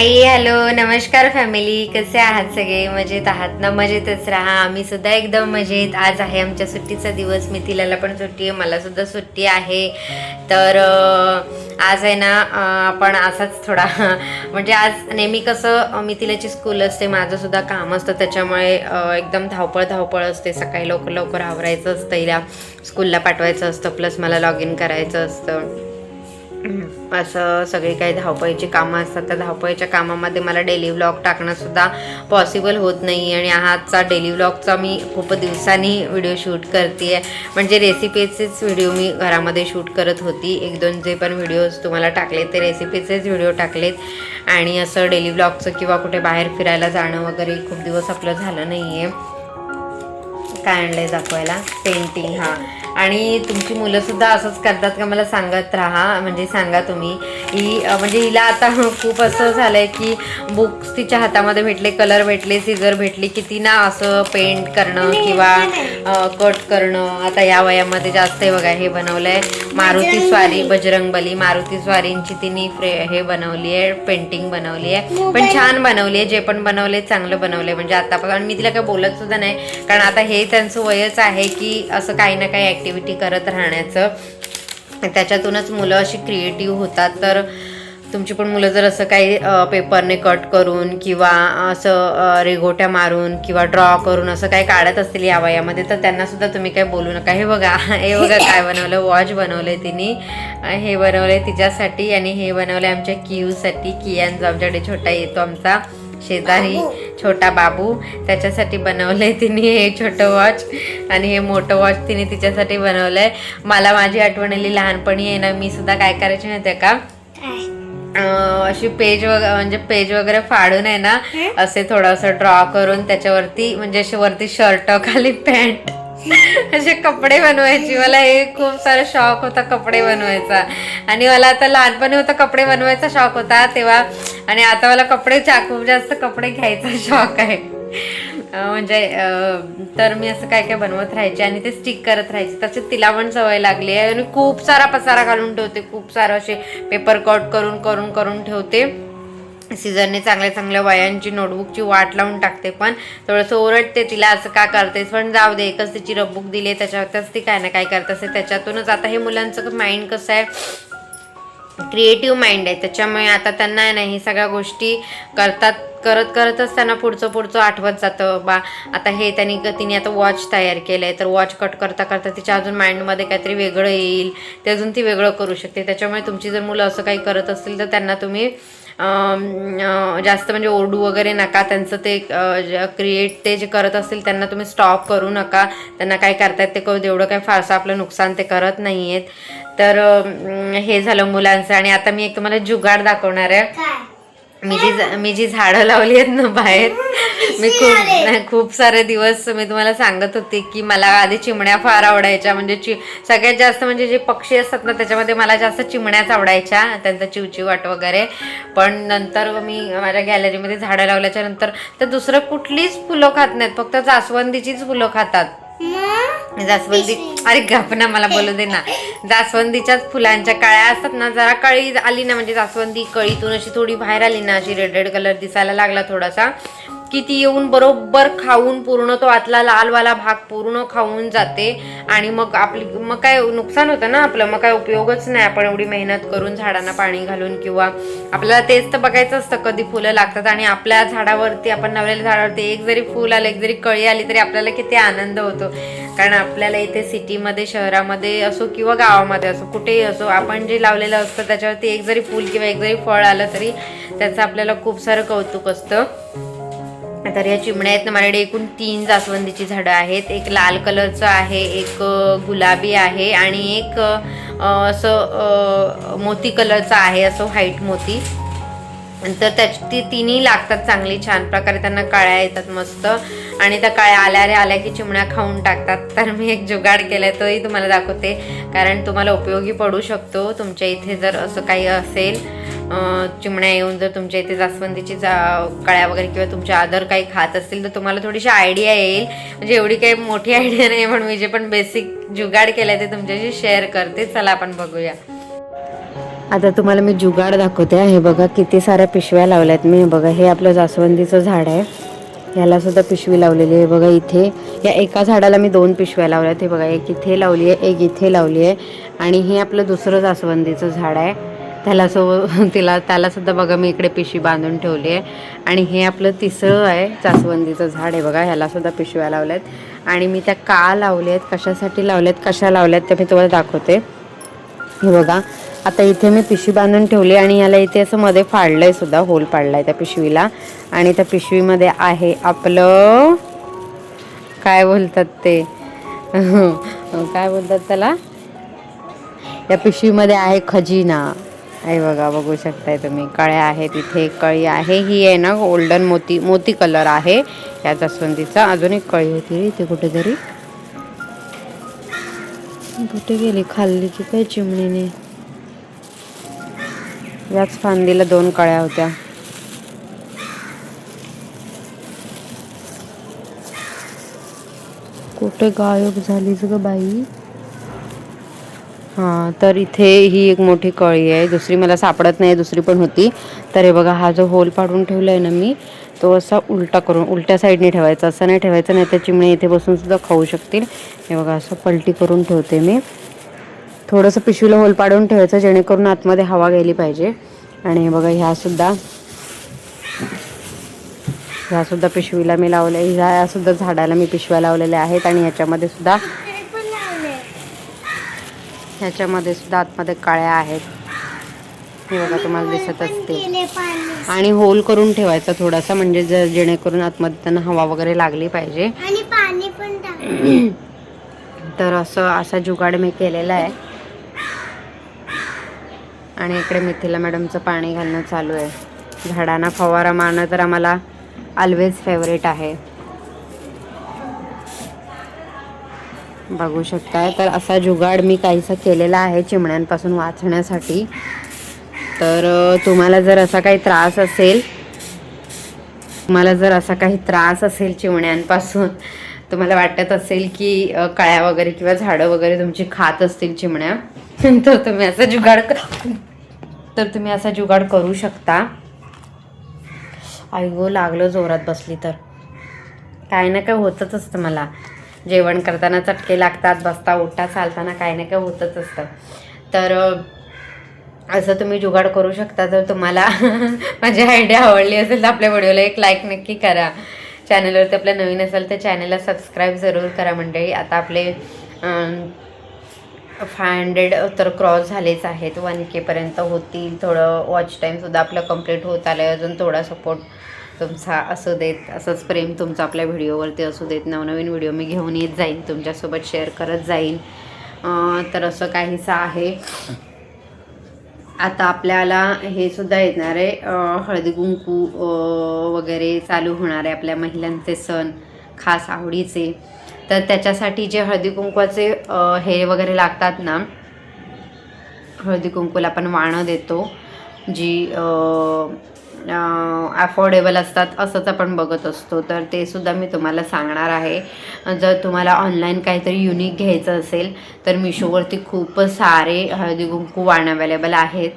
Hi hello नमस्कार family. कसे आहात सगळे? मजेत आहात ना? मजेतच राहा. आम्ही सुद्धा एकदम मजेत. आज आहे आमच्या सुट्टीचा दिवस. मिथिलाला पण सुट्टी आहे मला सुद्धा सुट्टी आहे. तर आज आहे ना आपण असाच थोडा म्हणजे आज नेहमी कसं मिथिलाची स्कूल असते माझं सुद्धा काम असतं. त्याच्यामुळे एकदम धावपळ धावपळ असते. सकाळी लवकर लवकर आवरायचं असतं हिला स्कूलला पाठवायचं असतं. प्लस मला लॉग इन करायचं असतं. असं सगळी काही धावपळीची कामं असतात. त्या धावपळीच्या कामामध्ये मला डेली व्लॉग टाकणंसुद्धा पॉसिबल होत नाही. आणि आजचा डेली व्लॉगचा मी खूप दिवसांनी व्हिडिओ शूट करते म्हणजे रेसिपीचेच व्हिडिओ मी घरामध्ये शूट करत होती. एक दोन जे पण व्हिडिओज तुम्हाला टाकले ते रेसिपीचेच व्हिडिओ टाकलेत. आणि असं डेली व्लॉगचं किंवा कुठे बाहेर फिरायला जाणं वगैरे खूप दिवस आपलं झालं नाही आहे काय आणलं आहे दाखवायला? पेंटिंग हां. आणि तुमची मुलंसुद्धा असंच करतात का? मला सांगत राहा. म्हणजे सांगा तुम्ही. ही म्हणजे हिला आता खूप असं झालंय की बुक्स तिच्या हातामध्ये भेटले कलर भेटले सीझर भेटली की ती ना असं पेंट करणं किंवा कट करणं. आता या वयामध्ये जास्त आहे बघा हे बनवलंय. मारुती स्वारी बजरंगबली. मारुती स्वारींची तिने फ्रे हे बनवली आहे पेंटिंग बनवली आहे. पण छान बनवली आहे जे पण बनवले चांगलं बनवलंय म्हणजे आतापासून मी तिला काही बोलत सुद्धा नाही. कारण आता हे त्यांचं वयच आहे की असं काही ना काही ॲक्टिव्हिटी करत राहण्याचं. त्याच्यातूनच मुलं अशी क्रिएटिव्ह होतात. तर तुमची पण मुलं जर असं काही पेपरने कट करून किंवा असं रेघोट्या मारून किंवा ड्रॉ करून असं काही काढत असतील या वयामध्ये तर त्यांना सुद्धा तुम्ही काही बोलू नका. हे बघा हे बघा काय बनवलं वॉच बनवलंय तिने. अ, हे बनवलंय तिच्यासाठी आणि हे बनवलंय आमच्या कियूसाठी. कियांचा आमच्याकडे छोटा येतो आमचा. शेजारी छोटा बाबू. त्याच्यासाठी बनवलंय तिने हे छोटं वॉच आणि हे मोठं वॉच तिने तिच्यासाठी बनवलंय. मला माझी आठवण आली लहानपणी आहे ना मी सुद्धा काय करायची माहिती आहे का अशी पेज वगैरे म्हणजे पेज वगैरे फाडून आहे ना असे थोडंसं ड्रॉ करून त्याच्यावरती म्हणजे असे वरती शर्ट खाली पॅन्ट असे कपडे बनवायची. मला हे खूप सारा शौक होता कपडे बनवायचा. आणि मला आता लहानपणी होता कपडे बनवायचा शौक होता तेव्हा. आणि आता मला कपडे चा- खूप जास्त कपडे घ्यायचा शौक आहे. म्हणजे तर मी असं काय काय बनवत राहायचे आणि ते स्टिक करत राहायचे. तसे तिला पण सवय लागली आहे. आणि खूप सारा पसारा घालून ठेवते. खूप सारं असे पेपर कट करून करून करून ठेवते. सीझरने चांगल्या चांगल्या वयांची नोटबुकची वाट लावून टाकते पण थोडंसं ओरडते तिला असं का करतेस? पण जाऊ दे एकच तिची रबुक दिली त्याच्यावरच ती काय ना काय करत असते. त्याच्यातूनच आता हे मुलांचं माइंड कसं आहे? क्रिएटिव्ह माइंड आहे. त्याच्यामुळे आता त्यांना आहे ना हे सगळ्या गोष्टी करतात करत करतच त्यांना पुढचं पुढचं आठवत जातं बा आता हे त्यांनी तिने आता वॉच तयार केलं आहे तर वॉच कट करता करता तिच्या अजून माइंडमध्ये काहीतरी वेगळं येईल ते अजून ती वेगळं करू शकते. त्याच्यामुळे तुमची जर मुलं असं काही करत असतील तर त्यांना तुम्ही जास्त म्हणजे ओरडू वगैरे नका. त्यांचं ते क्रिएट ते जे करत असतील त्यांना तुम्ही स्टॉप करू नका. त्यांना काय करतायत ते करू तेवढं एवढं काय फारसं आपलं नुकसान ते करत नाही आहेत तर हे झालं मुलांचं. आणि आता मी एक तुम्हाला जुगाड दाखवणार आहे. मी जी मी जी झाडं लावली आहेत ना बाहेर मी खूप खूप सारे दिवस मी तुम्हाला सांगत होते की मला आधी चिमण्या फार आवडायच्या. म्हणजे चि सगळ्यात जास्त म्हणजे जे पक्षी असतात ना त्याच्यामध्ये मला जास्त चिमण्याच आवडायच्या त्यांचा चिवचिवाट वगैरे. पण नंतर मी माझ्या गॅलरीमध्ये झाडं लावल्याच्या नंतर तर दुसरं कुठलीच फुलं खात नाहीत. फक्त जास्वंदीचीच फुलं खातात. जास्वंदी अरे गप ना मला बोलू दे ना. जास्वंदीच्याच फुलांच्या काळ्या असतात ना जरा कळी आली ना म्हणजे जास्वंदी कळीतून अशी थोडी बाहेर आली ना अशी रेड रेड कलर दिसायला लागला थोडासा की ती येऊन बरोबर खाऊन पूर्ण तो आतला लालवाला भाग पूर्ण खाऊन जाते. आणि मग आपली मग काय नुकसान होतं ना आपलं मग काय उपयोगच नाही. आपण एवढी मेहनत करून झाडांना पाणी घालून किंवा आपल्याला तेच तर बघायचं असतं कधी फुलं लागतात आणि आपल्या झाडावरती आपण नवलेल्या झाडावरती एक जरी फुल आलं एक जरी कळी आली तरी आपल्याला किती आनंद होतो. कारण आपल्याला इथे सिटीमध्ये शहरामध्ये असो किंवा गावामध्ये असो कुठेही असो आपण जे लावलेलं असतं त्याच्यावरती एक जरी फूल किंवा एक जरी फळ आलं तरी त्याचं आपल्याला खूप सारं कौतुक असतं. तर या चिमण्या आहेत ना माझ्याकडे एकूण तीन जास्वंदीची झाडं आहेत. एक लाल कलरचं आहे एक गुलाबी आहे आणि एक असं मोती कलरचं आहे असं व्हाईट मोती. तर त्याची ती तिन्ही लागतात चांगली छान प्रकारे त्यांना काळ्या येतात मस्त. आणि त्या काळ्या आल्या रे आल्या की चिमण्या खाऊन टाकतात. तर मी एक जुगाड केलाय तोही तुम्हाला दाखवते. कारण तुम्हाला उपयोगी पडू शकतो. तुमच्या इथे जर असं काही असेल चिमण्या येऊन जर तुमच्या इथे जास्वंदीची जा कळ्या वगैरे किंवा तुमच्या आदर काही खात असतील तर तुम्हाला थोडीशी आयडिया येईल. म्हणजे एवढी काही मोठी आयडिया नाही म्हणून मी जे पण बेसिक जुगाड केलंय ते तुमच्याशी शेअर करते. चला आपण बघूया. आता तुम्हाला मी जुगाड दाखवते. हे बघा किती साऱ्या पिशव्या लावल्यात. मी हे बघा हे आपलं जास्वंदीचं झाड आहे. ह्याला सुद्धा पिशवी लावलेली आहे. बघा इथे या एका झाडाला मी दोन पिशव्या लावल्यात. हे बघा एक इथे लावली आहे एक इथे लावली आहे. आणि हे आपलं दुसरं जास्वंदीचं झाड आहे. त्याला सो तिला त्यालासुद्धा बघा मी इकडे पिशवी बांधून ठेवली आहे. आणि हे आपलं तिसरं आहे जास्वंदीचं झाड आहे बघा ह्यालासुद्धा पिशव्या पिशव्या लावल्यात. आणि मी त्या का लावल्या आहेत कशासाठी लावल्यात कशा लावल्यात ते मी तुम्हाला दाखवते. हे बघा आता इथे मी पिशवी बांधून ठेवली आणि याला इथे असं मध्ये फाडलंय सुद्धा होल पाडलाय त्या पिशवीला. आणि त्या पिशवीमध्ये आहे आपलं काय बोलतात ते? काय बोलतात त्याला? या पिशवीमध्ये आहे खजिना. आहे बघा बघू शकताय तुम्ही. कळ्या आहेत इथे एक कळी आहे. ही आहे ना गोल्डन मोती मोती कलर आहे. या जास्वंदीचा अजून एक कळी होती. इथे कुठेतरी. कुठे गेली? खाल्ली की काय चिमणीने? याच फांदीला दोन कळ्या होत्या. कुठे गायब झालीच ग बाई? हां तर इथे ही एक मोठी कळी आहे. दुसरी मला सापडत नाही दुसरी पण होती. तर हे बघा हा जो होल पाडून ठेवला आहे ना मी तो असा उलटा करून उलट्या साईडने ठेवायचा. असं नाही ठेवायचं नाही तर चिमणे इथे बसून सुद्धा खाऊ शकतील. हे बघा असं पलटी करून ठेवते मी. थोडंसं पिशवीला होल पाडून ठेवायचं जेणेकरून आतमध्ये हवा गेली पाहिजे. आणि हे बघा ह्या सुद्धा ह्या सुद्धा पिशवीला मी लावल्या ह्या सुद्धा झाडाला मी पिशव्या लावलेल्या आहेत आणि ह्याच्यामध्ये सुद्धा ह्याच्यामध्ये सुद्धा आतमध्ये काळ्या आहेत. हे बघा तुम्हाला दिसत असतील. आणि होल करून ठेवायचा थोडासा म्हणजे ज- जेणेकरून आतमध्ये त्यांना हवा वगैरे लागली पाहिजे. तर असं असा जुगाड मी केलेला आहे. आणि इकडे मिथिला मॅडमचं पाणी घालणं चालू आहे. झाडांना फवारा मारणं तर आम्हाला ऑलवेज फेवरेट आहे. बघू शकताय तर असा जुगाड मी काहीसा केलेला आहे चिमण्यांपासून वाचण्यासाठी. तर तुम्हाला जर असा काही त्रास असेल तुम्हाला जर असा काही त्रास असेल चिमण्यांपासून तुम्हाला वाटत असेल की कळ्या वगैरे किंवा झाडं वगैरे तुमची खात असतील चिमण्या तर तुम्ही असा जुगाड करा. तर तुम्ही असा जुगाड करू शकता. आई गो लागलं जोरात बसली तर. काय ना काय होतच असतं मला. जेवण करताना चटके लागतात बसता उठता चालताना काय ना काय होतच असतं. तर असं तुम्ही जुगाड करू शकता जर तुम्हाला माझी आयडिया आवडली असेल तर आपल्या व्हिडिओला एक लाईक नक्की करा. चॅनलवरती आपल्या नवीन असेल तर चॅनलला सबस्क्राईब जरूर करा मंडळी. आता आपले फाय हंड्रेड तर क्रॉस झालेच आहेत. वन केपर्यंत होतील. थोडं वॉच टाईमसुद्धा आपलं कंप्लीट होत आलं आहे अजून थोडा सपोर्ट तुमचा असू देत. असंच प्रेम तुमचं आपल्या व्हिडिओवरती असू देत. नवनवीन व्हिडिओ मी घेऊन येत जाईन. तुमच्यासोबत शेअर करत जाईन. तर असं काहीसं आहे. आता आपल्याला हे सुद्धा येणार आहे. हळदी कुंकू वगैरे चालू होणार आहे आपल्या महिलांचे सण. खास आवडीचे. तर त्याच्यासाठी जे हळदी कुंकवाचे हे वगैरे लागतात ना हळदी कुंकूला आपण वाणं देतो जी अफोर्डेबल असतात असंच आपण बघत असतो. तर ते सुद्धा मी तुम्हाला सांगणार आहे. जर तुम्हाला ऑनलाईन काहीतरी युनिक घ्यायचं असेल तर मिशोवरती खूप सारे हळदी कुंकू वाण अवेलेबल आहेत.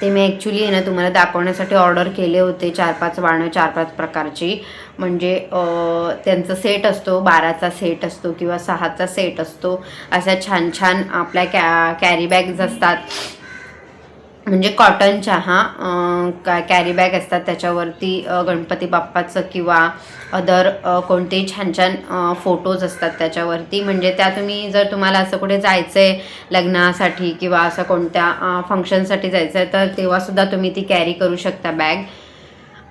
ते मी ॲक्च्युली आहे ना तुम्हाला दाखवण्यासाठी ऑर्डर केले होते चार पाच वाणं चार पाच प्रकारची. म्हणजे त्यांचा सेट असतो बाराचा सेट असतो किंवा सहाचा सेट असतो अशा छान छान आपल्या कॅ कॅरी बॅग्स असतात. म्हणजे कॉटनच्या हा का कॅरी बॅग असतात. त्याच्यावरती गणपती बाप्पाचं किंवा अदर कोणतेही छान छान फोटोज असतात त्याच्यावरती. म्हणजे त्या तुम्ही जर तुम्हाला असं कुठे जायचं आहे लग्नासाठी किंवा असं कोणत्या फंक्शनसाठी जायचं आहे तर तेव्हासुद्धा तुम्ही ती कॅरी करू शकता बॅग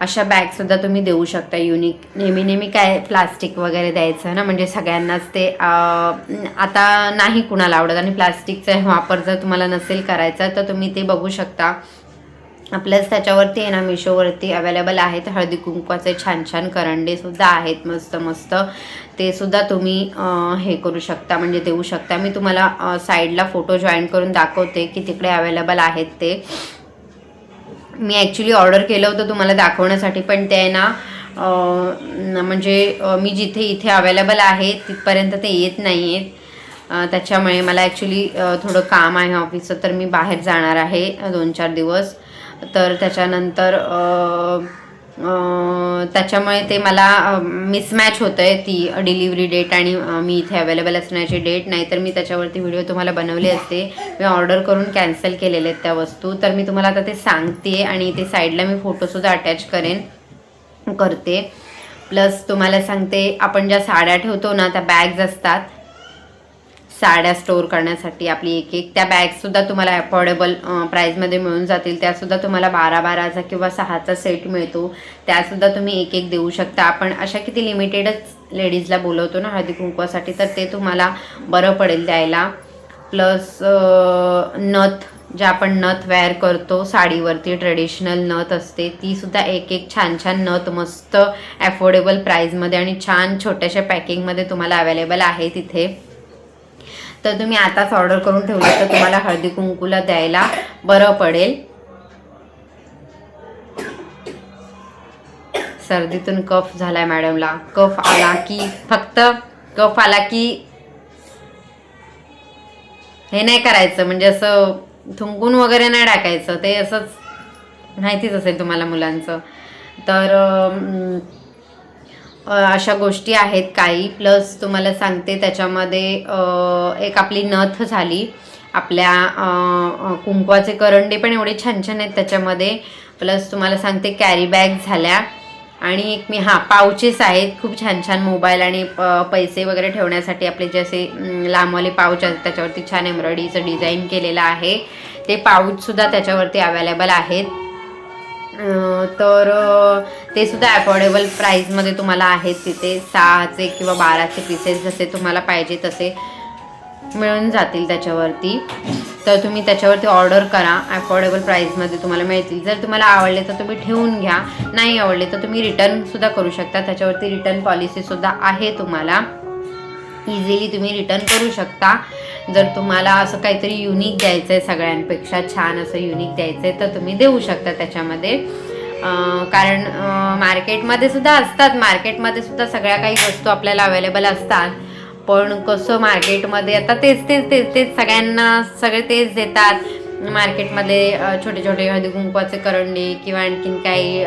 अशा बॅगसुद्धा तुम्ही देऊ शकता. युनिक नेहमी नेहमी काय प्लास्टिक वगैरे द्यायचं ना? म्हणजे सगळ्यांनाच ते आता नाही कुणाला आवडत. आणि प्लास्टिकचा वापर जर तुम्हाला नसेल करायचा तर तुम्ही ते बघू शकता. प्लस त्याच्यावरती आहे ना मिशोवरती अवेलेबल आहेत. हळदी कुंकवाचे छान छान करंडेसुद्धा आहेत. मस्त मस्त. ते सुद्धा तुम्ही हे करू शकता. म्हणजे देऊ शकता. मी तुम्हाला साईडला फोटो जॉईन करून दाखवते की तिकडे अवेलेबल आहेत ते. मी ॲक्च्युली ऑर्डर केलं होतं तुम्हाला दाखवण्यासाठी पण ते आहे ना म्हणजे मी जिथे इथे अवेलेबल आहे तिथपर्यंत ते येत नाही आहेत त्याच्यामुळे मला ॲक्च्युली थोडं काम आहे ऑफिसचं तर मी बाहेर जाणार आहे दोन चार दिवस. तर त्याच्यानंतर त्याच्यामुळे ते मला मिसमॅच होतं आहे ती डिलिव्हरी डेट आणि मी इथे अवेलेबल असण्याची डेट नाही तर मी त्याच्यावरती व्हिडिओ तुम्हाला बनवले असते. मी ऑर्डर करून कॅन्सल केलेले आहेत त्या वस्तू. तर मी तुम्हाला आता ते सांगते आणि ते साईडला मी फोटोसुद्धा अटॅच करेन करते. प्लस तुम्हाला सांगते आपण ज्या साड्या ठेवतो ना त्या बॅग्ज असतात. साड्या स्टोअर करण्यासाठी आपली एक एक त्या बॅगसुद्धा तुम्हाला अफोर्डेबल प्राईजमध्ये मिळून जातील. त्यासुद्धा तुम्हाला बारा बाराचा किंवा सहाचा सेट मिळतो. त्यासुद्धा तुम्ही एक एक देऊ शकता. आपण अशा किती लिमिटेडच लेडीजला बोलवतो ना हळदी कुंकवासाठी तर ते तुम्हाला बरं पडेल द्यायला. प्लस नथ जे आपण नथ वेअर करतो साडीवरती ट्रेडिशनल नथ असते ती सुद्धा एक एक छान छान नथ मस्त अफोर्डेबल प्राईजमध्ये आणि छान छोट्याशा पॅकिंगमध्ये तुम्हाला अवेलेबल आहे तिथे. तर तुम्ही आताच ऑर्डर करून ठेवलं तर तुम्हाला हळदी कुंकूला द्यायला बरं पडेल. सर्दीतून कफ झालाय मॅडमला. कफ आला की फक्त कफ आला की हे नाही करायचं. म्हणजे असं थुंकून वगैरे नाही टाकायचं. ते असंच माहितीच असेल तुम्हाला मुलांचं. तर अशा गोष्टी आहेत काही. प्लस तुम्हाला सांगते त्याच्यामध्ये एक आपली नथ झाली. आपल्या कुंकवाचे करंडे पण एवढे छान छान आहेत त्याच्यामध्ये. प्लस तुम्हाला सांगते कॅरी बॅग झाल्या. आणि एक मी हां पाऊचेस आहेत. खूप छान छान मोबाईल आणि प- पैसे वगैरे ठेवण्यासाठी आपले जे असे लांबवाले पाऊच आहेत त्याच्यावरती छान एम्ब्रॉयडरीचं डिझाईन केलेलं आहे. ते पाऊचसुद्धा त्याच्यावरती अवेलेबल आहेत. तर ते सुद्धा अफोर्डेबल प्राईजमध्ये तुम्हाला आहेत तिथे. सहाचे किंवा बाराचे पीसेस जसे तुम्हाला पाहिजे तसे मिळून जातील त्याच्यावरती. तर तुम्ही त्याच्यावरती ऑर्डर करा. अफोर्डेबल प्राईजमध्ये तुम्हाला मिळतील. जर तुम्हाला आवडले तर तुम्ही ठेवून घ्या. नाही आवडले तर तुम्ही रिटर्नसुद्धा करू शकता. त्याच्यावरती रिटर्न पॉलिसीसुद्धा आहे तुम्हाला. इझिली तुम्ही रिटर्न करू शकता. जर तुम्हाला असं काहीतरी युनिक द्यायचं आहे सगळ्यांपेक्षा छान असं युनिक द्यायचं आहे तर तुम्ही देऊ शकता त्याच्यामध्ये. कारण मार्केटमध्ये सुद्धा असतात. मार्केटमध्ये सुद्धा सगळ्या काही वस्तू आपल्याला अवेलेबल असतात. पण कसं मार्केटमध्ये आता तेच तेच तेच तेच सगळ्यांना सगळे तेच देतात. मार्केटमध्ये छोटे छोटे हळदी कुंकवाचे करंडे किंवा आणखीन काही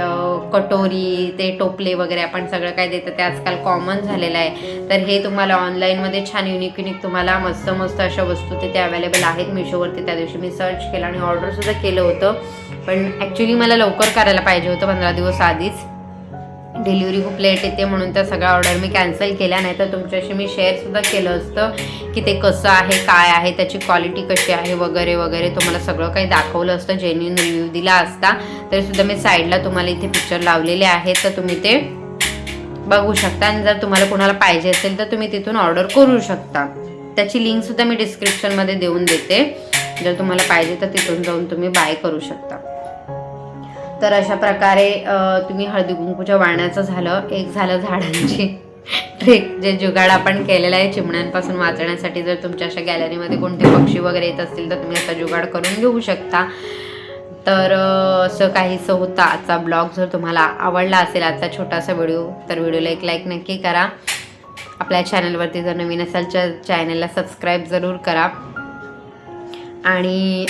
कटोरी ते टोपले वगैरे आपण सगळं काय देतं ते आजकाल कॉमन झालेलं आहे. तर हे तुम्हाला ऑनलाईनमध्ये छान युनिक युनिक तुम्हाला मस्त मस्त अशा वस्तू तिथे अवेलेबल आहेत. मिशोवरती त्या दिवशी मी सर्च केलं आणि ऑर्डरसुद्धा केलं होतं. पण ॲक्च्युली मला लवकर करायला पाहिजे होतं पंधरा दिवस आधीच. डिलिव्हरी खूप लेट येते म्हणून त्या सगळ्या ऑर्डर मी कॅन्सल केल्या नाही तर तुमच्याशी मी शेअरसुद्धा केलं असतं की ते कसं आहे काय आहे त्याची क्वालिटी कशी आहे वगैरे वगैरे तुम्हाला सगळं काही दाखवलं असतं जेन्युन रिव्ह्यू दिला असता. तरीसुद्धा मी साईडला तुम्हाला इथे पिक्चर लावलेले आहेत तर तुम्ही ते बघू शकता. आणि जर तुम्हाला कोणाला पाहिजे असेल तर तुम्ही तिथून ऑर्डर करू शकता. त्याची लिंकसुद्धा मी डिस्क्रिप्शनमध्ये देऊन देते. जर तुम्हाला पाहिजे तर तिथून जाऊन तुम्ही बाय करू शकता. तर अशा प्रकारे तुम्ही हळदी कुंकूच्या वाण्याचं झालं. एक झालं झाडांची ट्रेक जे जुगाड आपण केलेलं आहे चिमण्यांपासून वाचण्यासाठी. जर तुमच्या अशा गॅलरीमध्ये कोणते पक्षी वगैरे येत असतील तर तुम्ही असा जुगाड करून घेऊ शकता. तर असं काहीसं होतं. आजचा ब्लॉग जर तुम्हाला आवडला असेल आजचा छोटासा व्हिडिओ तर व्हिडिओला एक लाईक नक्की करा. आपल्या चॅनलवरती जर नवीन असाल तर चॅनलला सबस्क्राईब जरूर करा. आणि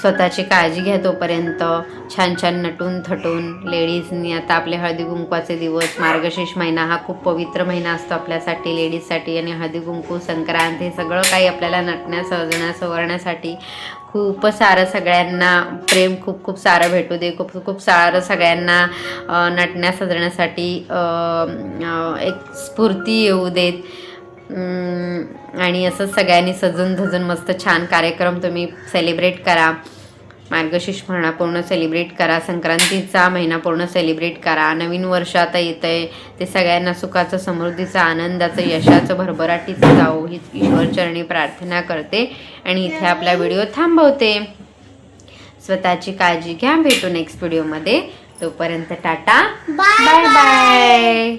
स्वतःची काळजी घ्या तोपर्यंत. छान छान नटून थटून लेडीजनी आता आपले हळदी कुंकवाचे दिवस मार्गशीर्ष महिना हा खूप पवित्र महिना असतो आपल्यासाठी लेडीजसाठी आणि हळदी कुंकू संक्रांत हे सगळं काही आपल्याला नटण्या सजण्या सवरण्यासाठी खूप सारं सगळ्यांना प्रेम खूप खूप सारं भेटू दे खूप खूप सारं सगळ्यांना नटण्या सजण्यासाठी एक स्फूर्ती येऊ देत. आणि असं सगळ्यांनी सजून धजून मस्त छान कार्यक्रम तुम्ही सेलिब्रेट करा. मार्गशीर्ष महिना पूर्ण सेलिब्रेट करा. संक्रांतीचा महिना पूर्ण सेलिब्रेट करा. नवीन वर्ष आता येतं आहे ते सगळ्यांना सुखाचं समृद्धीचं आनंदाचं यशाचं भरभराटीचं जावो. हीच ईश्वरचरणी प्रार्थना करते आणि इथे आपला व्हिडिओ थांबवते. स्वतःची काळजी घ्या. भेटू नेक्स्ट व्हिडिओमध्ये तोपर्यंत टाटा. Bye bye